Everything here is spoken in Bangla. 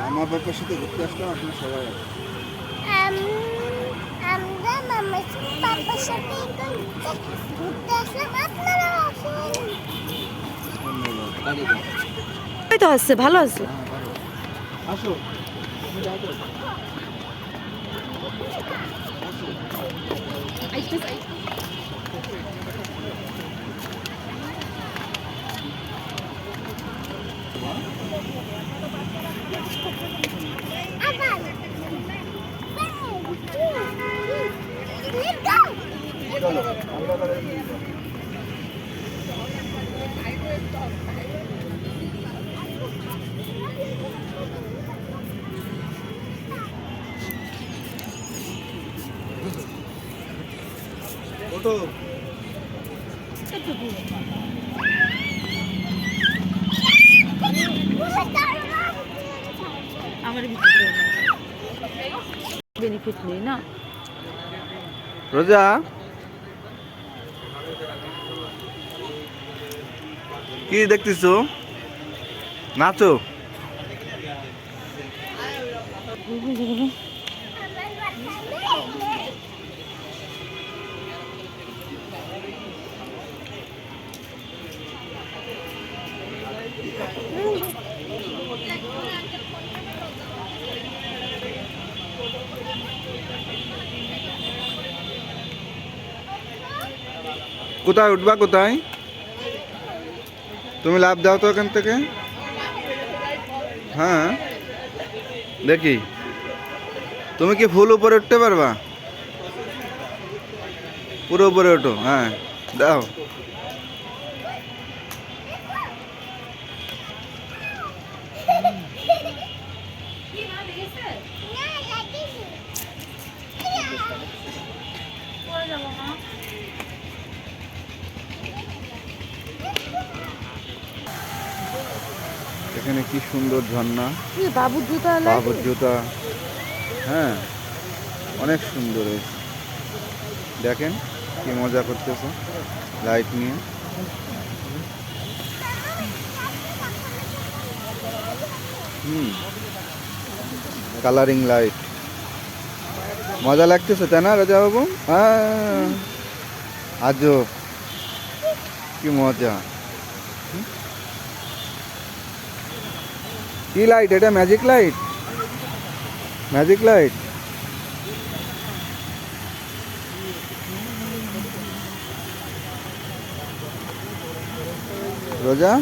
আমরা বাবার সাথে ঘুরতে আসলাম আপনার সবাই আম- আমরা মামার সাথে সাথে ঘুরতে আসলাম আপনারাও আসেন। তো আছে ভালো আছে। আসো আমার বেনিফিট নেই না। রোজা? কি দেখতেছো? নাচো। কোথায় উঠবা কোথায়? তুমি লাভ দাও তো এখান থেকে হ্যাঁ দেখি তুমি কি ফুল উপরে উঠতে পারবা পুরো উপরে ওঠো হ্যাঁ দাও এখানে কি সুন্দর ঝর্ণা। বাবুর জুতা বাবুর জুতা। হ্যাঁ অনেক সুন্দর হয়েছে দেখেন কি মজা করতেছে লাইট নিয়ে। হুম কালারিং লাইট মজা লাগতেছে তাই না রাজা বাবু হ্যাঁ। আজও কি মজা। হুম? কি লাইট এটা ম্যাজিক লাইট ম্যাজিক লাইট রোজা